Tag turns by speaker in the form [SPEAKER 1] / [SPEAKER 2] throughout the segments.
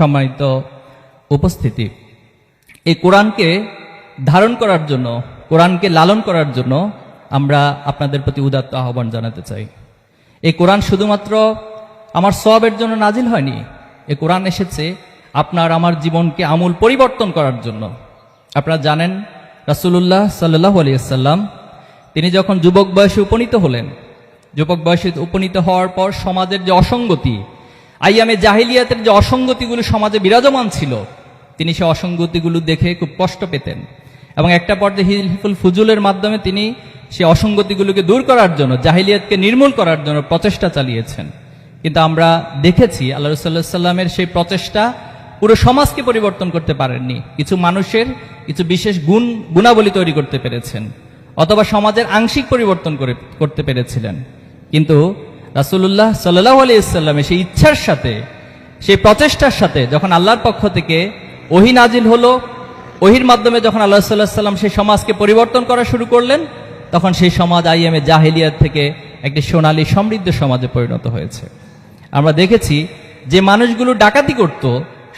[SPEAKER 1] সম্মানিত উপস্থিতি। এই কোরআনকে ধারণ করার জন্য, কোরআনকে লালন করার জন্য আমরা আপনাদের প্রতি উদাত্ত আহ্বান জানাতে চাই। এই কোরআন শুধুমাত্র আমার সবের জন্য নাজিল হয়নি এ কোরআন এসেছে আপনার আমার জীবনকে আমূল পরিবর্তন করার জন্য। আপনারা জানেন, রাসূলুল্লাহ সাল্লাহ আলিয়াল্লাম তিনি যখন যুবক বয়সে উপনীত হলেন, যুবক বয়সে উপনীত হওয়ার পর সমাজের যে অসঙ্গতি আইয়ামে জাহিলিয়াতের যে অসঙ্গতিগুলো সমাজে বিরাজমান ছিল, তিনি সে অসঙ্গতিগুলো দেখে খুব কষ্ট পেতেন। এবং একটা পর্যায়ে হিলফুল ফুজুলের মাধ্যমে তিনি সে অসঙ্গতিগুলোকে দূর করার জন্য, জাহিলিয়াতকে নির্মূল করার জন্য প্রচেষ্টা চালিয়েছেন। কিন্তু আমরা দেখেছি, আল্লাহ রসুল্লাহ সাল্লামের সেই প্রচেষ্টা পুরো সমাজকে পরিবর্তন করতে পারেননি। কিছু মানুষের কিছু বিশেষ গুণ, গুণাবলী তৈরি করতে পেরেছেন, অথবা সমাজের আংশিক পরিবর্তন করে, করতে পেরেছিলেন। কিন্তু রাসুল্লাহ সাল্লাহ আলিয়াল্লামের সেই ইচ্ছার সাথে, সেই প্রচেষ্টার সাথে যখন আল্লাহর পক্ষ থেকে ওহি নাজিল হলো, ওহির মাধ্যমে যখন আল্লাহ সাল্লাহ সাল্লাম সেই সমাজকে পরিবর্তন করা শুরু করলেন, তখন সেই সমাজ আইএমএ জাহিলিয়াত থেকে একটি সোনালী সমৃদ্ধ সমাজে পরিণত হয়েছে। আমরা দেখেছি যে মানুষগুলো ডাকাতি করত,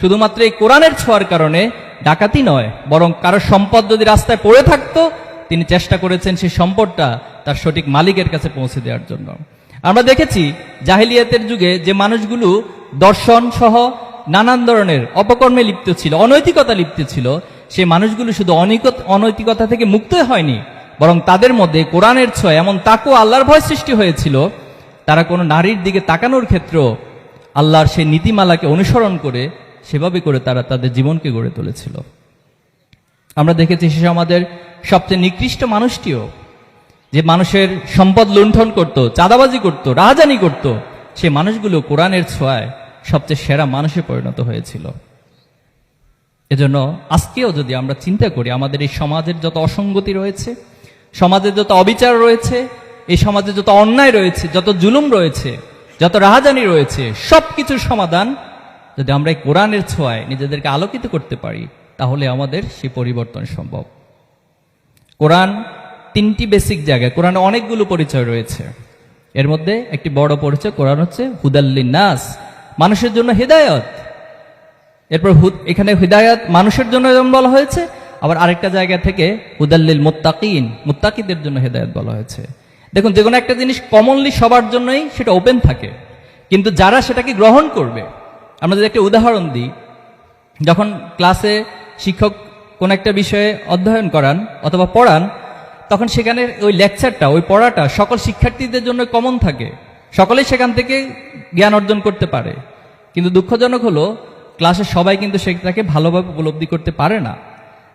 [SPEAKER 1] শুধুমাত্র এই কোরআনের ছোঁয়ার কারণে ডাকাতি নয়, বরং কারও সম্পদ যদি রাস্তায় পড়ে থাকতো, তিনি চেষ্টা করেছেন সেই সম্পদটা তার সঠিক মালিকের কাছে পৌঁছে দেওয়ার জন্য। আমরা দেখেছি জাহিলিয়াতের যুগে যে মানুষগুলো দর্শন সহ নানান ধরনের অপকর্মে লিপ্ত ছিল, অনৈতিকতা লিপ্ত ছিল, সেই মানুষগুলো শুধু অনৈকত, অনৈতিকতা থেকে মুক্ত হয়নি, বরং তাদের মধ্যে কোরআনের ছয় এমন তাকও আল্লাহর ভয় সৃষ্টি হয়েছিল। তারা কোনো নারীর দিকে তাকানোর ক্ষেত্রেও আল্লাহর সেই নীতিমালাকে অনুসরণ করে, সেভাবে করে তারা তাদের জীবনকে গড়ে তুলেছিল। আমরা দেখেছি সে আমাদের সবচেয়ে নিকৃষ্ট মানুষটিও যে মানুষের সম্পদ লুণ্ঠন করত, চাঁদাবাজি করত, রাহাজানি করত, সে মানুষগুলো কোরআনের ছোঁয়ায় সবচেয়ে সেরা মানুষে পরিণত হয়েছিল। এজন্য আজকেও যদি আমরা চিন্তা করি, আমাদের এই সমাজের যত অসঙ্গতি রয়েছে, সমাজের যত অবিচার রয়েছে, এই সমাজে যত অন্যায় রয়েছে, যত জুলুম রয়েছে, যত রাহাজানি রয়েছে সব কিছুর সমাধান যদি আমরা এই কোরআনের ছোঁয়ায় নিজেদেরকে আলোকিত করতে পারি, তাহলে আমাদের সেই পরিবর্তন সম্ভব। কোরআন তিনটি বেসিক জায়গায়। কোরআনে অনেকগুলো পরিচয় রয়েছে। এর মধ্যে একটি বড় পরিচয় কোরআন হচ্ছে হুদাল্লিন নাস মানুষের জন্য হেদায়ত। এরপর এখানে হিদায়াত মানুষের জন্য যেমন বলা হয়েছে, আবার আরেকটা জায়গা থেকে হুদাল্লিল মুত্তাকিন, মুত্তাকিদের জন্য হেদায়ত বলা হয়েছে। দেখুন, যে কোনো একটা জিনিস কমনলি সবার জন্যই সেটা ওপেন থাকে। কিন্তু যারা সেটাকে গ্রহণ করবে, আমরা যদি একটা উদাহরণ দিই, যখন ক্লাসে শিক্ষক কোন একটা বিষয়ে অধ্যয়ন করান অথবা পড়ান তখন সেখানে ওই লেকচারটা ওই পড়াটা সকল শিক্ষার্থীদের জন্য কমন থাকে। সকলেই সেখান থেকে জ্ঞান অর্জন করতে পারে। কিন্তু দুঃখজনক হলো ক্লাসে সবাই কিন্তু সেটাকে ভালোভাবে উপলব্ধি করতে পারে না।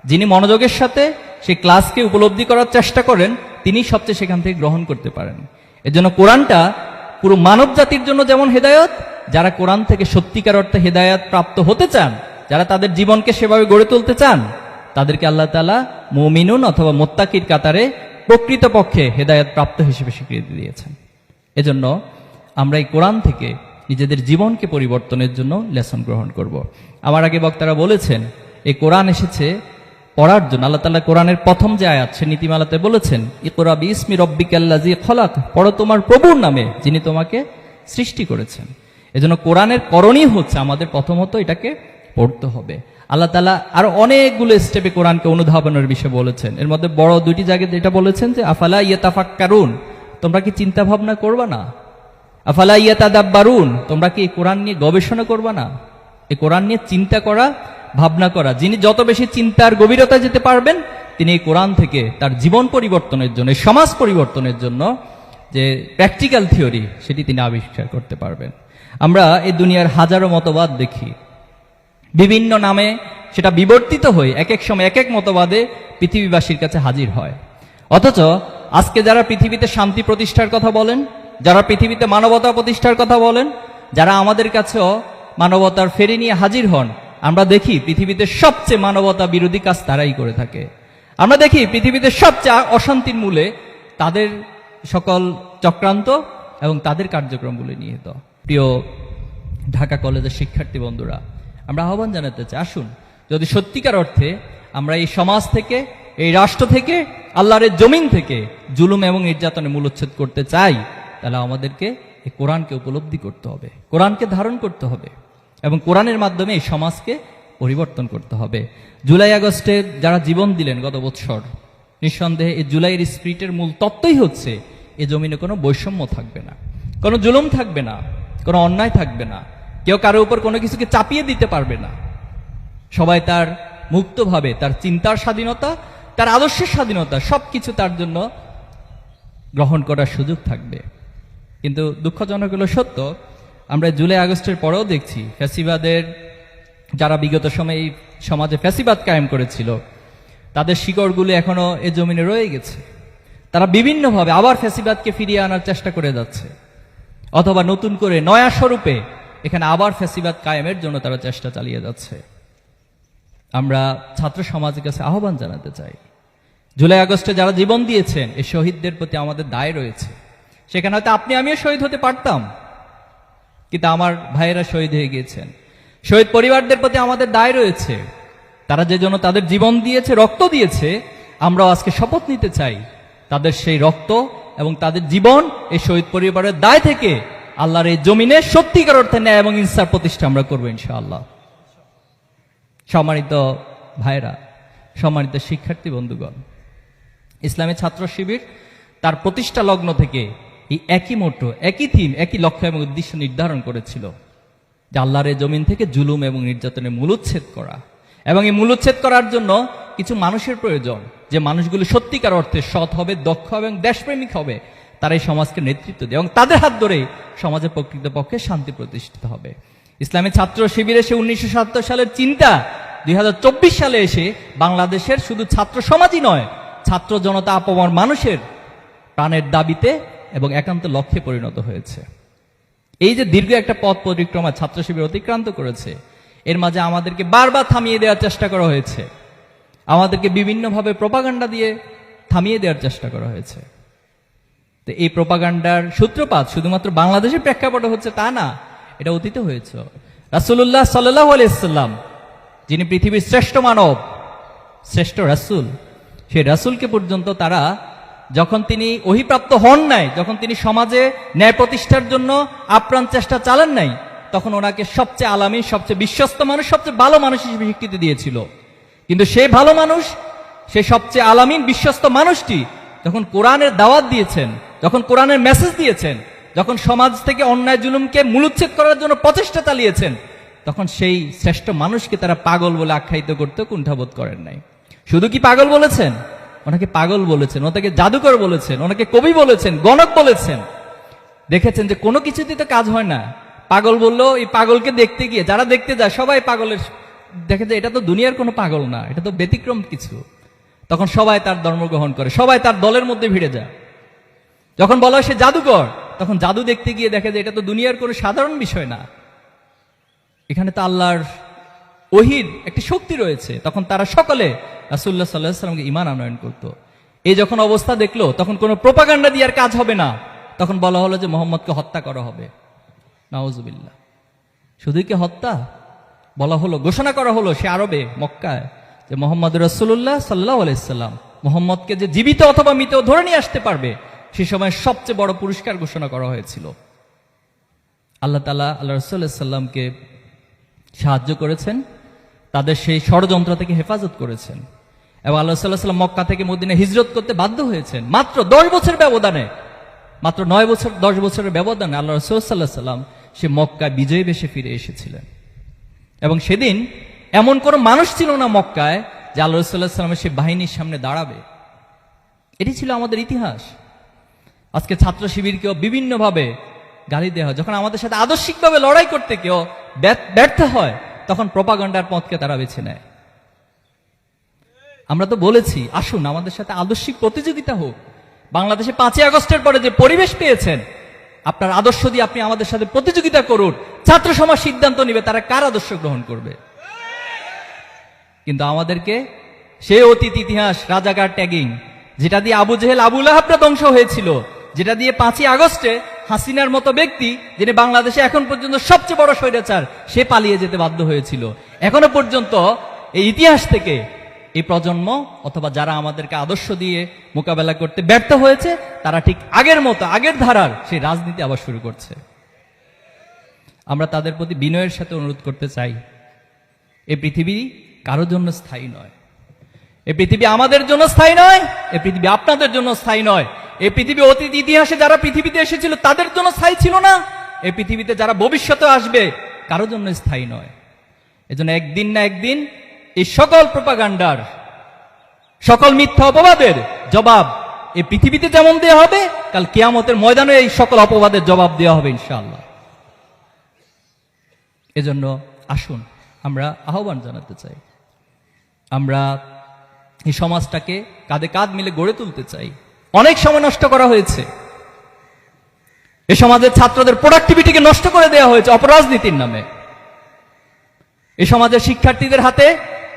[SPEAKER 1] যিনি মনোযোগের সাথে সেই ক্লাসকে উপলব্ধি করার চেষ্টা করেন তিনি সবচেয়ে সেখান থেকে গ্রহণ করতে পারেন। এজন্য কোরআনটা পুরো মানব জাতির জন্য যেমন হেদায়ত, যারা কোরআন থেকে সত্যিকার অর্থে হেদায়ত প্রাপ্ত হতে চান, যারা তাদের জীবনকে সেভাবে গড়ে তুলতে চান তাদেরকে আল্লাহ তালা মুমিনুন অথবা মোত্তাকির কাতারে প্রকৃতপক্ষে হেদায়ত প্রাপ্ত হিসেবে স্বীকৃতি দিয়েছেন। এজন্য আমরা এই কোরআন থেকে নিজেদের জীবনকে পরিবর্তনের জন্য লেসন গ্রহণ করব। আমার আগে বক্তারা বলেছেন, এই কোরআন এসেছে পড়ার জন্য। আল্লাহ তালা কোরআনের প্রথম যে আয়াত, সে নীতিমালাতে বলেছেন ইকরা বিসমি রব্বিকাল্লাজি খলাক পড়ো তোমার প্রভুর নামে, যিনি তোমাকে সৃষ্টি করেছেন। এজন্য কোরআনের করণীয় হচ্ছে আমাদের প্রথমত এটাকে পড়তে হবে। আল্লাহ তালা আরও অনেকগুলো স্টেপে কোরআনকে অনুধাবনের বিষয়ে বলেছেন। এর মধ্যে বড় দুইটি জায়গায় যেটা বলেছেন যে, আফালা ইয়েতাফাক কারুন তোমরা কি চিন্তা ভাবনা করবা না? আফালা ইয়াতাদাব্বারুন, তোমরা কি এই কোরআন নিয়ে গবেষণা করবা না? এই কোরআন নিয়ে চিন্তা করা, ভাবনা করা, যিনি যত বেশি চিন্তার গভীরতা যেতে পারবেন, তিনি এই কোরআন থেকে তার জীবন পরিবর্তনের জন্য সমাজ পরিবর্তনের জন্য যে প্র্যাকটিক্যাল থিওরি সেটি তিনি আবিষ্কার করতে পারবেন। আমরা এই দুনিয়ার হাজারো মতবাদ দেখি। বিভিন্ন নামে সেটা বিবর্তিত হয়ে এক এক সময় এক এক মতবাদে পৃথিবীবাসীর কাছে হাজির হয়। অথচ আজকে যারা পৃথিবীতে শান্তি প্রতিষ্ঠার কথা বলেন, যারা পৃথিবীতে মানবতা প্রতিষ্ঠার কথা বলেন, যারা আমাদের কাছেও মানবতার ফেরি নিয়ে হাজির হন, আমরা দেখি পৃথিবীতে সবচেয়ে মানবতা বিরোধী কাজ তারাই করে থাকে। আমরা দেখি পৃথিবীতে সবচেয়ে অশান্তির মূলে তাদের সকল চক্রান্ত এবং তাদের কার্যক্রমগুলি নিহিত। প্রিয় ঢাকা কলেজের শিক্ষার্থী বন্ধুরা আমরা আহ্বান জানাতে চাই। আসুন, যদি সত্যিকার অর্থে আমরা এই সমাজ থেকে, এই রাষ্ট্র থেকে, আল্লাহর জমিন থেকে জুলুম এবং নির্যাতনের মূলোচ্ছেদ করতে চাই, তাহলে আমাদেরকে এই কোরআনকে উপলব্ধি করতে হবে, কোরআনকে ধারণ করতে হবে এবং কোরআনের মাধ্যমে এই সমাজকে পরিবর্তন করতে হবে। জুলাই আগস্টে যারা জীবন দিলেন গত বৎসর, নিঃসন্দেহে এই জুলাইয়ের স্পিরিটের মূল তত্ত্বই হচ্ছে, এ জমিনে কোনো বৈষম্য থাকবে না, কোনো জুলুম থাকবে না, কোনো অন্যায় থাকবে না। কেউ কারও উপর কোনো কিছুকে চাপিয়ে দিতে পারবে না। সবাই তার মুক্তভাবে, তার চিন্তার স্বাধীনতা, তার আদর্শের স্বাধীনতা, সবকিছু তার জন্য গ্রহণ করার সুযোগ থাকবে। কিন্তু দুঃখজনক হলো সত্য, আমরা জুলাই আগস্টের পরেও দেখছি ফ্যাসিবাদের, যারা বিগত সময়ে এই সমাজে ফ্যাসিবাদ কায়েম করেছিল, তাদের শিকড়গুলো এখনও এ জমিনে রয়ে গেছে। তারা বিভিন্নভাবে আবার ফ্যাসিবাদকে ফিরিয়ে আনার চেষ্টা করে যাচ্ছে। অথবা নতুন করে নয়া স্বরূপে এখানে আবার ফ্যাসিবাদ কায়েমের জন্য তারা চেষ্টা চালিয়ে যাচ্ছে। আমরা ছাত্র সমাজের কাছে আহ্বান জানাতে চাই। জুলাই আগস্টে যারা জীবন দিয়েছেন, এই শহীদদের প্রতি আমাদের দায় রয়েছে। সেখানে হয়তো আপনি, আমিও শহীদ হতে পারতাম। কিন্তু আমার ভাইয়েরা শহীদ হয়ে গিয়েছেন। শহীদ পরিবারদের প্রতি আমাদের দায় রয়েছে। তারা যে জন্য তাদের জীবন দিয়েছে, রক্ত দিয়েছে, আমরাও আজকে শপথ নিতে চাই। তাদের সেই রক্ত এবং তাদের জীবন এই শহীদ পরিবারের দায় থেকে আল্লাহর এই জমিনে সত্যিকার অর্থে ন্যায় এবং ইনসার প্রতিষ্ঠা আমরা করব ইনশাআল্লাহ। সম্মানিত ভাইরা, সম্মানিত শিক্ষার্থী বন্ধুগণ, ইসলামী ছাত্র শিবির তার প্রতিষ্ঠা লগ্ন থেকে এই একই মোটো একই থিম, একই লক্ষ্য এবং উদ্দেশ্য নির্ধারণ করেছিল যে আল্লাহর জমিন থেকে জুলুম এবং নির্যাতনের মূলোচ্ছেদ করা। এবং এই মূলোচ্ছেদ করার জন্য কিছু মানুষের প্রয়োজন, যে মানুষগুলো সত্যিকার অর্থে সৎ হবে, দক্ষ এবং দেশপ্রেমিক হবে। তারা এই সমাজকে নেতৃত্ব দেয় এবং তাদের হাত ধরেই সমাজের প্রকৃতপক্ষে শান্তি প্রতিষ্ঠিত হবে। ইসলামী ছাত্র শিবিরে সে উনিশশো সালের চিন্তা, দুই হাজার চব্বিশ সালে এসে বাংলাদেশের শুধু ছাত্র সমাজই নয়, ছাত্র জনতা আপমর মানুষের প্রাণের দাবিতে এবং একান্ত লক্ষ্যে পরিণত হয়েছে। এই যে দীর্ঘ একটা পথ পরিক্রমা ছাত্র শিবির অতিক্রান্ত করেছে, এর মাঝে আমাদেরকে বারবার থামিয়ে দেওয়ার চেষ্টা করা হয়েছে। আমাদেরকে বিভিন্নভাবে প্রপাগান্ডা দিয়ে থামিয়ে দেওয়ার চেষ্টা করা হয়েছে। তো এই প্রপাগান্ডার সূত্রপাত শুধুমাত্র বাংলাদেশের প্রেক্ষাপটে হচ্ছে তা না, এটা অতীত হয়েছে। রাসুল্লাহ সাল্লাহ আলাইসাল্লাম যিনি পৃথিবীর শ্রেষ্ঠ মানব, শ্রেষ্ঠ রাসূল, সেই রাসূলকে পর্যন্ত তারা যখন তিনি অহিপ্রাপ্ত হন নাই, যখন তিনি সমাজে ন্যায় প্রতিষ্ঠার জন্য আপ্রাণ চেষ্টা চালান নাই, তখন ওনাকে সবচেয়ে আলামী, সবচেয়ে বিশ্বস্ত মানুষ, সবচেয়ে ভালো মানুষ হিসেবে স্বীকৃতি দিয়েছিল। কিন্তু সেই ভালো মানুষ, সেই সবচেয়ে আলামিন বিশ্বস্ত মানুষটি যখন কোরআনের দাওয়াত দিয়েছেন যখন কোরআনের মেসেজ দিয়েছেন, যখন সমাজ থেকে অন্যায় জুলুমকে মূলোচ্ছেদ করার জন্য প্রচেষ্টা চালিয়েছেন, তখন সেই শ্রেষ্ঠ মানুষকে তারা পাগল বলে আখ্যায়িত করতে কুণ্ঠাবোধ করেন নাই। শুধু কি পাগল বলেছেন? ওনাকে পাগল বলেছেন, ওনাকে জাদুকর বলেছেন, ওনাকে কবি বলেছেন, গণক বলেছেন। দেখেছেন যে কোনো কিছুতেই তো কাজ হয় না। পাগল বলল এই পাগলকে দেখতে গিয়ে, যারা দেখতে যায়, সবাই পাগলের দেখে যে এটা তো দুনিয়ার কোনো পাগল না, এটা তো ব্যতিক্রম কিছু। তখন সবাই তার ধর্ম গ্রহণ করে, সবাই তার দলের মধ্যে ভিড়ে যায়। যখন বলা হয় সে জাদুকর, তখন জাদু দেখতে গিয়ে দেখে যে এটা তো দুনিয়ার কোনো সাধারণ বিষয় না। এখানে তো আল্লাহর ওহির একটি শক্তি রয়েছে। তখন তারা সকলে রাসুল্লাহ সাল্লাহ সাল্লামকে ইমান আনয়ন করত। এই যখন অবস্থা দেখল, তখন কোনো প্রোপাগান্ডা দিয়ে আর কাজ হবে না। তখন বলা হলো যে মোহাম্মদকে হত্যা করা হবে। নওয়াজুবিল্লাহ শুধুই কি হত্যা? বলা হলো, ঘোষণা করা হলো সে আরবে, মক্কায়, যে মোহাম্মদ রসুল্লাহ সাল্লাহ আলাইসাল্লাম মোহাম্মদকে যে জীবিত অথবা মৃত ধরে নিয়ে আসতে পারবে সে সময় সবচেয়ে বড় পুরস্কার ঘোষণা করা হয়েছিল। আল্লাহ তালা আল্লাহ রসুল্লাহ সাল্লামকে সাহায্য করেছেন, তাদের সেই ষড়যন্ত্র থেকে হেফাজত করেছেন। এবং আল্লাহ সাল্লাহ সাল্লাম মক্কা থেকে মদিনে হিজরত করতে বাধ্য হয়েছেন। মাত্র দশ বছর ব্যবধানে, মাত্র নয় বছর, দশ বছরের ব্যবধানে আল্লাহ রসুল্লাহ সাল্লাম সে মক্কায় বিজয়ী বেশে ফিরে এসেছিলেন। এবং সেদিন এমন কোনো মানুষ ছিল না মক্কায় যে আল্লাহ রসুল্লাহ সাল্লামের সে বাহিনীর সামনে দাঁড়াবে। এটি ছিল আমাদের ইতিহাস। আজকে ছাত্র শিবিরকেও বিভিন্নভাবে গালি দেওয়া হয়। যখন আমাদের সাথে আদর্শিকভাবে লড়াই করতে কেউ ব্যর্থ- হয়, তখন প্রপাগন্ডার পথকে তারা বেছে নেয়। আমরা তো বলেছি, আসুন, আমাদের সাথে আদর্শিক প্রতিযোগিতা হোক। বাংলাদেশে পাঁচই আগস্টের পরে যে পরিবেশ পেয়েছেন, আপনার আদর্শ দিয়ে আপনি আমাদের সাথে প্রতিযোগিতা করুন। ছাত্র সমাজ সিদ্ধান্ত নিবে, তারা কার আদর্শ গ্রহণ করবে? কিন্তু আমাদেরকে সেই অতীত ইতিহাস, রাজাকার ট্যাগিং, যেটা দিয়ে আবু জেহেল, আবুল আহাবরা ধ্বংস হয়েছিল যেটা দিয়ে পাঁচই আগস্টে হাসিনার মতো ব্যক্তি, যিনি বাংলাদেশে এখন পর্যন্ত সবচেয়ে বড় স্বৈরাচার, সে পালিয়ে যেতে বাধ্য হয়েছিল। এখনও পর্যন্ত এই ইতিহাস থেকে এই প্রজন্ম, অথবা যারা আমাদেরকে আদর্শ দিয়ে মোকাবেলা করতে ব্যর্থ হয়েছে, তারা ঠিক আগের মতো, আগের ধারার সেই রাজনীতি আবার শুরু করছে। আমরা তাদের প্রতি বিনয়ের সাথে অনুরোধ করতে চাই, এ পৃথিবী কারোর জন্য স্থায়ী নয়। এ পৃথিবী আমাদের জন্য স্থায়ী নয়, এ পৃথিবী আপনাদের জন্য স্থায়ী নয়। এই পৃথিবী অতীত ইতিহাসে যারা পৃথিবীতে এসেছিল, তাদের জন্য স্থায়ী ছিল না। এই পৃথিবীতে যারা ভবিষ্যতে আসবে কারও জন্য স্থায়ী নয়। এজন্য একদিন না একদিন এই সকল প্রপাগান্ডার, সকল মিথ্যা অপবাদের জবাব এই পৃথিবীতে যেমন দেওয়া হবে, কাল কেয়ামতের ময়দানে এই সকল অপবাদের জবাব দেওয়া হবে ইনশাআল্লাহ। এজন্য আসুন, আমরা আহ্বান জানাতে চাই। আমরা এই সমাজটাকে কাঁধে কাঁধ মিলে গড়ে তুলতে চাই। অনেক সময় নষ্ট করা হয়েছে। এ সমাজের ছাত্রদের প্রোডাক্টিভিটিকে নষ্ট করে দেওয়া হয়েছে অপরাজনীতির নামে। এ সমাজের শিক্ষার্থীদের হাতে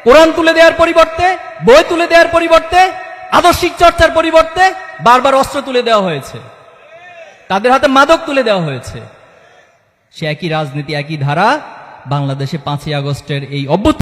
[SPEAKER 1] কোরআন তুলে দেওয়ার পরিবর্তে, বই তুলে দেওয়ার পরিবর্তে, আদর্শিক চর্চার পরিবর্তে বারবার অস্ত্র তুলে দেওয়া হয়েছে। তাদের হাতে মাদক তুলে দেওয়া হয়েছে। সে একই রাজনীতি, একই ধারা বাংলাদেশে পাঁচই আগস্টের এই অভ্যুত্থান